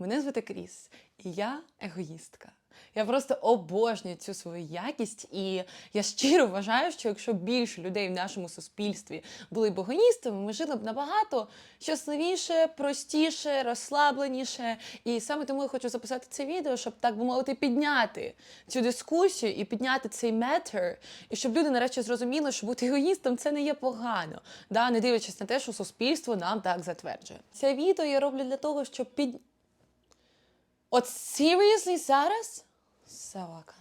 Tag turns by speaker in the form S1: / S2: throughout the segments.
S1: Мене звати Кріс, і я егоїстка. Я просто обожнюю цю свою якість, і я щиро вважаю, що якщо більше людей в нашому суспільстві були б егоїстами, ми жили б набагато щасливіше, простіше, розслабленіше. І саме тому я хочу записати це відео, щоб так би мовити, підняти цю дискусію і підняти цей метр, і щоб люди нарешті зрозуміли, що бути егоїстом це не є погано, да? не дивлячись на те, що суспільство нам так затверджує. Це відео я роблю для того, щоб під. От seriously зараз? Савака.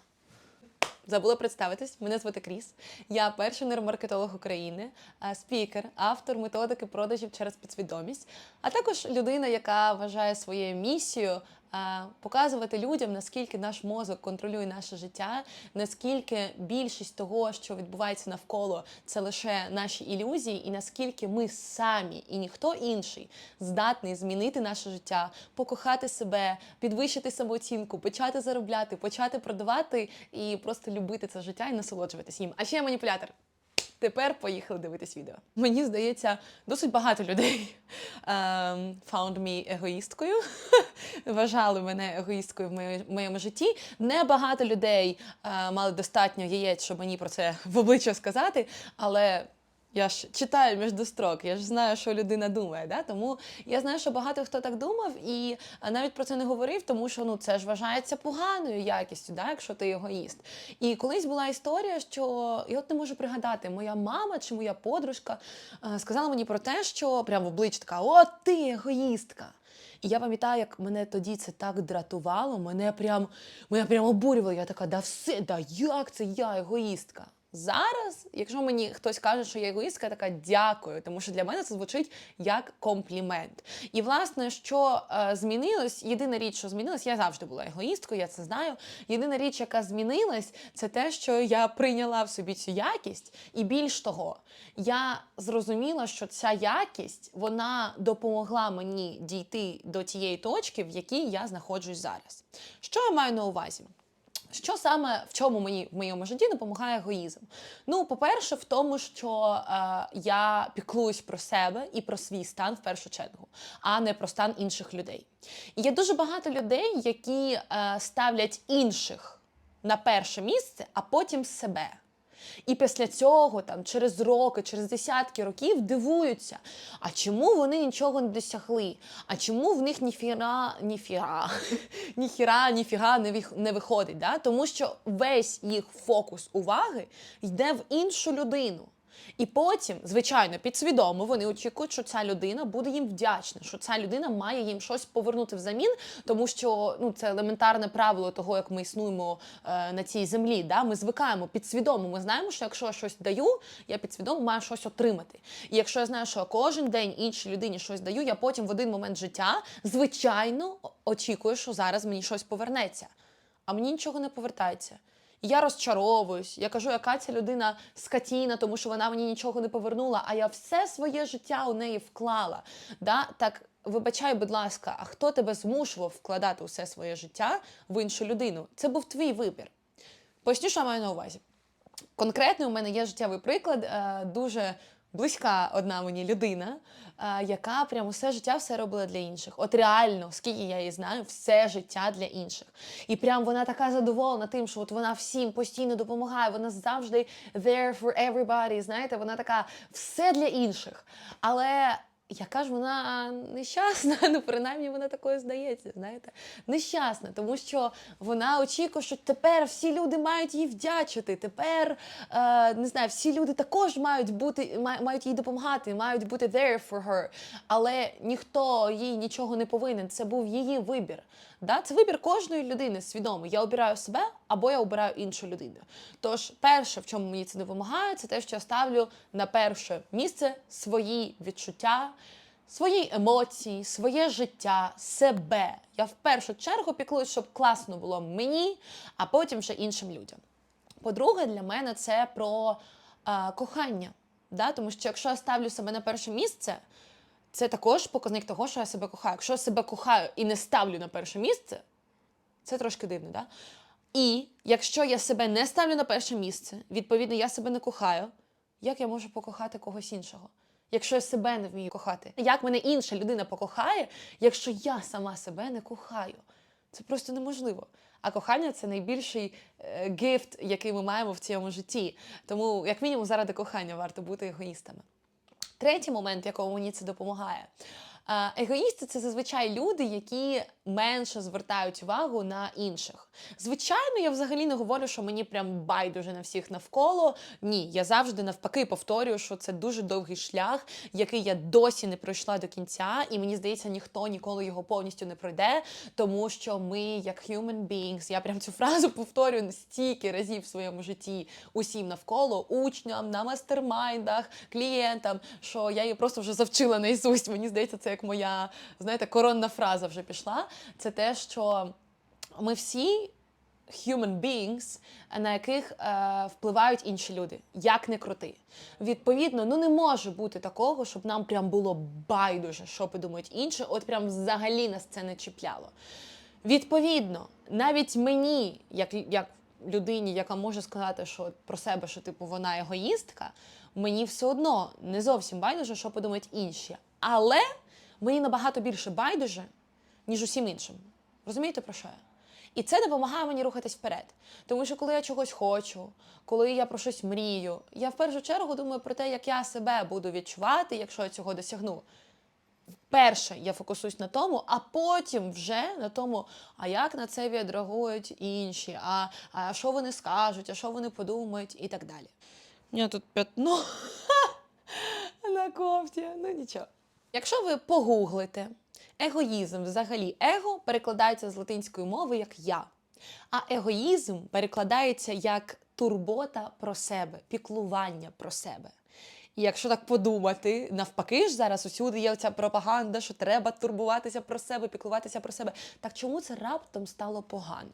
S1: Забула представитись. Мене звати Кріс. Я перший нейромаркетолог України, спікер, автор методики продажів через підсвідомість, а також людина, яка вважає своєю місією показувати людям, наскільки наш мозок контролює наше життя, наскільки більшість того, що відбувається навколо, це лише наші ілюзії, і наскільки ми самі і ніхто інший здатний змінити наше життя, покохати себе, підвищити самооцінку, почати заробляти, почати продавати і просто любити це життя і насолоджуватись їм. А ще я маніпулятор. Тепер поїхали дивитись відео. Мені здається, досить багато людей ем, found me егоїсткою. Вважали мене егоїсткою в моє- моєму житті. Не багато людей е, мали достатньо яєць, щоб мені про це в обличчя сказати, але. Я ж читаю між строк, я ж знаю, що людина думає. Да? Тому я знаю, що багато хто так думав і навіть про це не говорив, тому що ну це ж вважається поганою якістю, да? якщо ти егоїст. І колись була історія, що я от не можу пригадати, моя мама чи моя подружка сказала мені про те, що прямо в обличчя така: О, ти егоїстка! І я пам'ятаю, як мене тоді це так дратувало, мене прям, мене прям обурювало. Я така, да все, да як це я егоїстка? Зараз, якщо мені хтось каже, що я егоїстка, я така дякую, тому що для мене це звучить як комплімент. І власне, що е, змінилось, єдина річ, що змінилась, я завжди була егоїсткою, я це знаю. Єдина річ, яка змінилась, це те, що я прийняла в собі цю якість, і більш того, я зрозуміла, що ця якість вона допомогла мені дійти до тієї точки, в якій я знаходжусь зараз. Що я маю на увазі? Що саме в чому мені в моєму житті допомагає егоїзм? Ну, по-перше, в тому, що е, я піклуюсь про себе і про свій стан в першу чергу, а не про стан інших людей. І є дуже багато людей, які е, ставлять інших на перше місце, а потім себе. І після цього, там, через роки, через десятки років дивуються, а чому вони нічого не досягли? А чому в них ніфіра, ніфіра, ніхіра, ніфіга не, вих- не виходить? Да? Тому що весь їх фокус уваги йде в іншу людину. І потім, звичайно, підсвідомо вони очікують, що ця людина буде їм вдячна, що ця людина має їм щось повернути взамін, тому що ну це елементарне правило того, як ми існуємо е, на цій землі. Да? Ми звикаємо підсвідомо. Ми знаємо, що якщо я щось даю, я підсвідомо маю щось отримати. І якщо я знаю, що кожен день іншій людині щось даю, я потім в один момент життя звичайно очікую, що зараз мені щось повернеться. А мені нічого не повертається. Я розчаровуюсь, я кажу, яка ця людина скотіна, тому що вона мені нічого не повернула, а я все своє життя у неї вклала. Да? Так, вибачай, будь ласка, а хто тебе змушував вкладати усе своє життя в іншу людину? Це був твій вибір. Поясню, що я маю на увазі. Конкретний у мене є життєвий приклад, е, дуже близька одна мені людина, е, яка прям усе життя все робила для інших. От реально, скільки я її знаю, все життя для інших. І прям вона така задоволена тим, що от вона всім постійно допомагає, вона завжди there for everybody, знаєте, вона така все для інших. Але яка ж вона нещасна, ну принаймні вона такою здається, знаєте, нещасна, тому що вона очікує, що тепер всі люди мають їй вдячити. Тепер е, не знаю, всі люди також мають бути, мають їй допомагати, мають бути there for her. Але ніхто їй нічого не повинен. Це був її вибір. Да? Це вибір кожної людини свідомий. Я обираю себе або я обираю іншу людину. Тож, перше, в чому мені це допомагає, це те, що я ставлю на перше місце свої відчуття, свої емоції, своє життя, себе. Я в першу чергу піклуюсь, щоб класно було мені, а потім вже іншим людям. По-друге, для мене це про е, кохання. Да? Тому що якщо я ставлю себе на перше місце, це також показник того, що я себе кохаю. Якщо я себе кохаю і не ставлю на перше місце, це трошки дивно, да? І якщо я себе не ставлю на перше місце, відповідно, я себе не кохаю, як я можу покохати когось іншого? якщо я себе не вмію кохати? Як мене інша людина покохає, якщо я сама себе не кохаю? Це просто неможливо. А кохання це найбільший е, гіфт, який ми маємо в цьому житті. Тому, як мінімум, заради кохання варто бути егоїстами. Третій момент, в якому мені це допомагає. Егоїсти це зазвичай люди, які менше звертають увагу на інших. Звичайно, я взагалі не говорю, що мені прям байдуже на всіх навколо. Ні, я завжди навпаки повторюю, що це дуже довгий шлях, який я досі не пройшла до кінця, і мені здається, ніхто ніколи його повністю не пройде, тому що ми, як human beings, я прям цю фразу повторюю стільки разів в своєму житті усім навколо, учням, на мастермайндах, клієнтам, що я її просто вже завчила наізусть. Мені здається, це як моя, знаєте, коронна фраза вже пішла. Це те, що ми всі human beings, на яких е, впливають інші люди, як не крути. Відповідно, ну не може бути такого, щоб нам прям було байдуже, що подумають інші, от прям взагалі нас це не чіпляло. Відповідно, навіть мені, як, як людині, яка може сказати, що про себе, що типу вона егоїстка, мені все одно не зовсім байдуже, що подумають інші. Але мені набагато більше байдуже, ніж усім іншим. Розумієте про що я? І це допомагає мені рухатись вперед. Тому що коли я чогось хочу, коли я про щось мрію, я в першу чергу думаю про те, як я себе буду відчувати, якщо я цього досягну. Перше, я фокусуюсь на тому, а потім вже на тому, а як на це відреагують інші, а, а що вони скажуть, а що вони подумають, і так далі. У мене тут п'ятно на кофті, ну нічого. Якщо ви погуглите егоїзм, взагалі его перекладається з латинської мови як я. А егоїзм перекладається як турбота про себе, піклування про себе. І якщо так подумати, навпаки ж зараз усюди є оця пропаганда, що треба турбуватися про себе, піклуватися про себе. Так чому це раптом стало погано?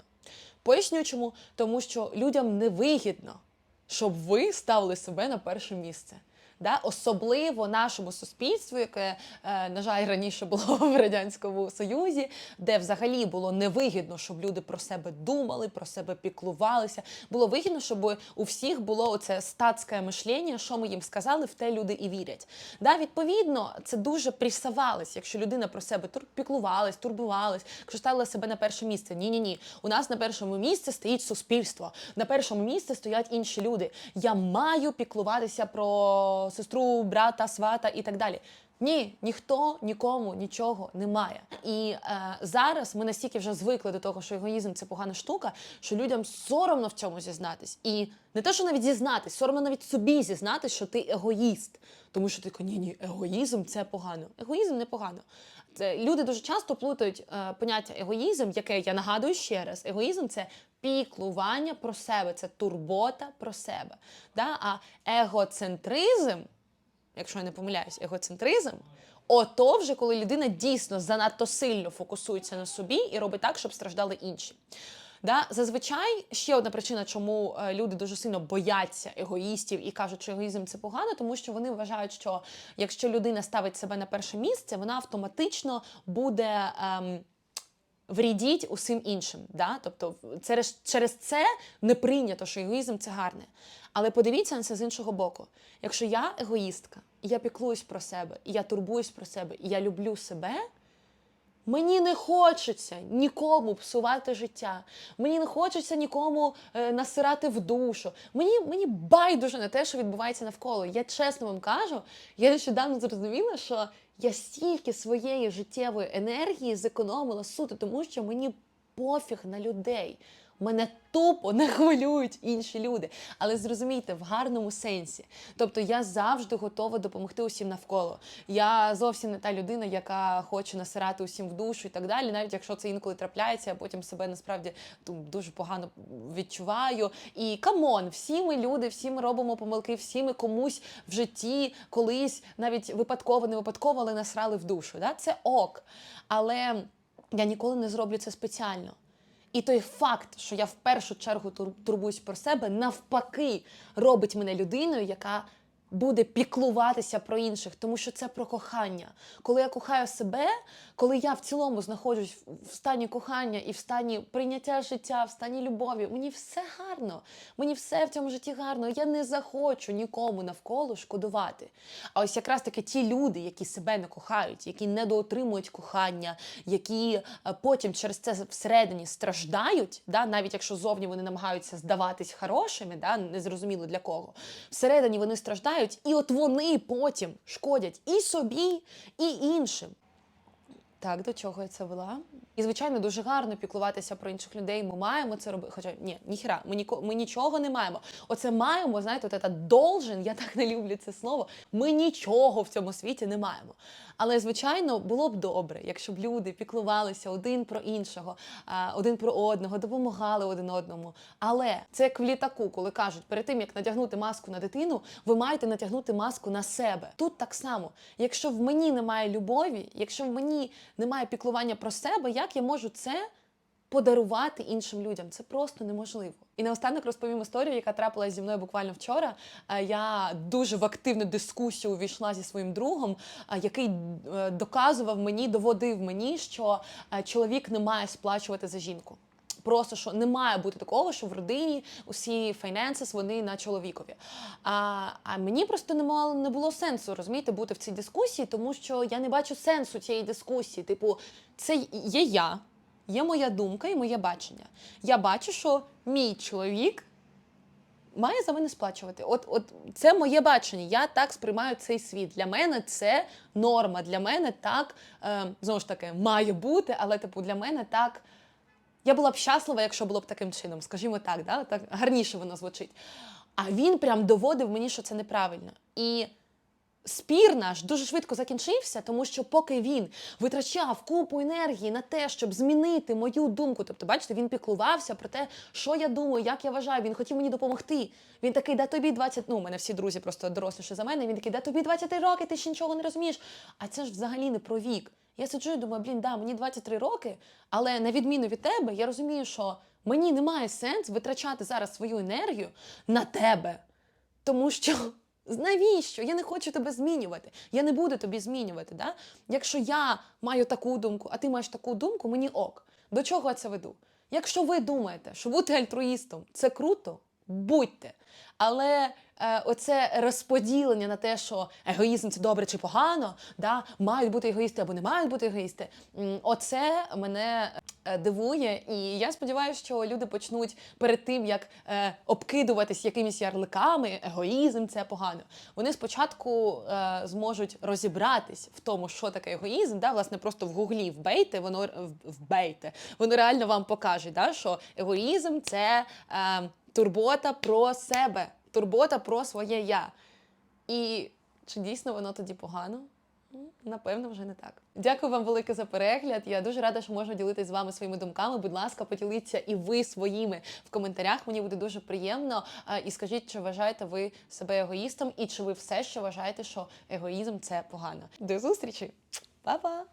S1: Поясню чому. Тому що людям невигідно, щоб ви ставили себе на перше місце. Да? Особливо нашому суспільству, яке, е, на жаль, раніше було в Радянському Союзі, де взагалі було невигідно, щоб люди про себе думали, про себе піклувалися. Було вигідно, щоб у всіх було оце статське мишлення, що ми їм сказали, в те люди і вірять. Да? Відповідно, це дуже прісавалось, якщо людина про себе піклувалась, турбувалась, якщо ставила себе на перше місце. Ні, ні, ні. У нас на першому місці стоїть суспільство, на першому місці стоять інші люди. Я маю піклуватися про сестру, брата, свата і так далі. Ні, ніхто нікому нічого не має. І е, зараз ми настільки вже звикли до того, що егоїзм це погана штука, що людям соромно в цьому зізнатись. І не те, що навіть зізнатись, соромно навіть собі зізнатись, що ти егоїст. Тому що ти ні, ні, егоїзм це погано. Егоїзм не погано. Це люди дуже часто плутають е, поняття егоїзм, яке я нагадую ще раз. Егоїзм це піклування про себе, це турбота про себе. Да? А егоцентризм якщо я не помиляюсь, егоцентризм. Ото вже коли людина дійсно занадто сильно фокусується на собі і робить так, щоб страждали інші. Да? Зазвичай ще одна причина, чому е, люди дуже сильно бояться егоїстів і кажуть, що егоїзм це погано, тому що вони вважають, що якщо людина ставить себе на перше місце, вона автоматично буде. Ем, врідіть усім іншим. Да? Тобто через, через це не прийнято, що егоїзм це гарне. Але подивіться на це з іншого боку. Якщо я егоїстка, і я піклуюсь про себе, я турбуюсь про себе, і я люблю себе. Мені не хочеться нікому псувати життя. Мені не хочеться нікому е, насирати в душу. Мені, мені байдуже на те, що відбувається навколо. Я чесно вам кажу, я нещодавно зрозуміла, що я стільки своєї життєвої енергії зекономила суто, тому що мені пофіг на людей. Мене тупо не хвилюють інші люди. Але зрозумійте, в гарному сенсі. Тобто я завжди готова допомогти усім навколо. Я зовсім не та людина, яка хоче насирати усім в душу і так далі. Навіть якщо це інколи трапляється, я потім себе насправді ну, дуже погано відчуваю. І камон, всі ми люди, всі ми робимо помилки, всі ми комусь в житті колись навіть випадково, не випадково, але насрали в душу. Да? Це ок. Але я ніколи не зроблю це спеціально. І той факт, що я в першу чергу тур- турбуюсь про себе, навпаки, робить мене людиною, яка буде піклуватися про інших, тому що це про кохання. Коли я кохаю себе, коли я в цілому знаходжусь в- стані кохання і в стані прийняття життя, в стані любові, мені все гарно, мені все в цьому житті гарно. Я не захочу нікому навколо шкодувати. А ось якраз таки ті люди, які себе не кохають, які недоотримують кохання, які е, потім через це всередині страждають, да, навіть якщо зовні вони намагаються здаватись хорошими, да, незрозуміло для кого. Всередині вони страждають, і от вони потім шкодять і собі, і іншим. Так, до чого я це вела? І звичайно, дуже гарно піклуватися про інших людей. Ми маємо це робити. Хоча ні, ніхіра, ми ніко ми нічого не маємо. Оце маємо, знаєте, от це должен, я так не люблю це слово. Ми нічого в цьому світі не маємо. Але звичайно, було б добре, якщо б люди піклувалися один про іншого, один про одного, допомагали один одному. Але це як в літаку, коли кажуть, перед тим як надягнути маску на дитину, ви маєте натягнути маску на себе. Тут так само, якщо в мені немає любові, якщо в мені немає піклування про себе, як я можу це подарувати іншим людям? Це просто неможливо. І наостанок розповім історію, яка трапилася зі мною буквально вчора. Е, Я дуже в активну дискусію увійшла зі своїм другом, е, який е, доказував мені, доводив мені, що чоловік не має сплачувати за жінку. Просто що не має бути такого, що в родині усі finances, вони на чоловікові. А, а мені просто не мало не було сенсу розумієте, бути в цій дискусії, тому що я не бачу сенсу цієї дискусії. Типу, це є я, є моя думка і моє бачення. Я бачу, що мій чоловік має за мене сплачувати. От, от це моє бачення. Я так сприймаю цей світ. Для мене це норма. Для мене так е, знову ж таки має бути, але типу для мене так. Я була б щаслива, якщо було б таким чином, скажімо так, да? так гарніше воно звучить. А він прям доводив мені, що це неправильно. І спір наш дуже швидко закінчився, тому що поки він витрачав купу енергії на те, щоб змінити мою думку, тобто, бачите, він піклувався про те, що я думаю, як я вважаю, він хотів мені допомогти. Він такий, да тобі 20, ну, у мене всі друзі просто доросліші за мене. Він такий, да тобі 23 роки, ти ще нічого не розумієш. А це ж взагалі не про вік. Я сиджу і думаю, блін, да, мені 23 роки, але на відміну від тебе, я розумію, що мені немає сенс витрачати зараз свою енергію на тебе. Тому що навіщо? Я не хочу тебе змінювати. Я не буду тобі змінювати. Да? Якщо я маю таку думку, а ти маєш таку думку, мені ок. До чого я це веду? Якщо ви думаєте, що бути альтруїстом це круто, будьте. Але е, оце розподілення на те, що егоїзм це добре чи погано, да? мають бути егоїсти або не мають бути егоїсти. Оце мене е, дивує, і я сподіваюся, що люди почнуть перед тим, як е, обкидуватись якимись ярликами, егоїзм це погано. Вони спочатку е, зможуть розібратись в тому, що таке егоїзм. Да? Власне, просто в гуглі вбейте, воно вбейте, воно реально вам покаже, да? що егоїзм це е, турбота про себе, турбота про своє я. І чи дійсно воно тоді погано? Напевно, вже не так. Дякую вам велике за перегляд. Я дуже рада, що можу ділитися з вами своїми думками. Будь ласка, поділіться і ви своїми в коментарях. Мені буде дуже приємно. І скажіть, чи вважаєте ви себе егоїстом, і чи ви все ще вважаєте, що егоїзм це погано. До зустрічі, Па-па!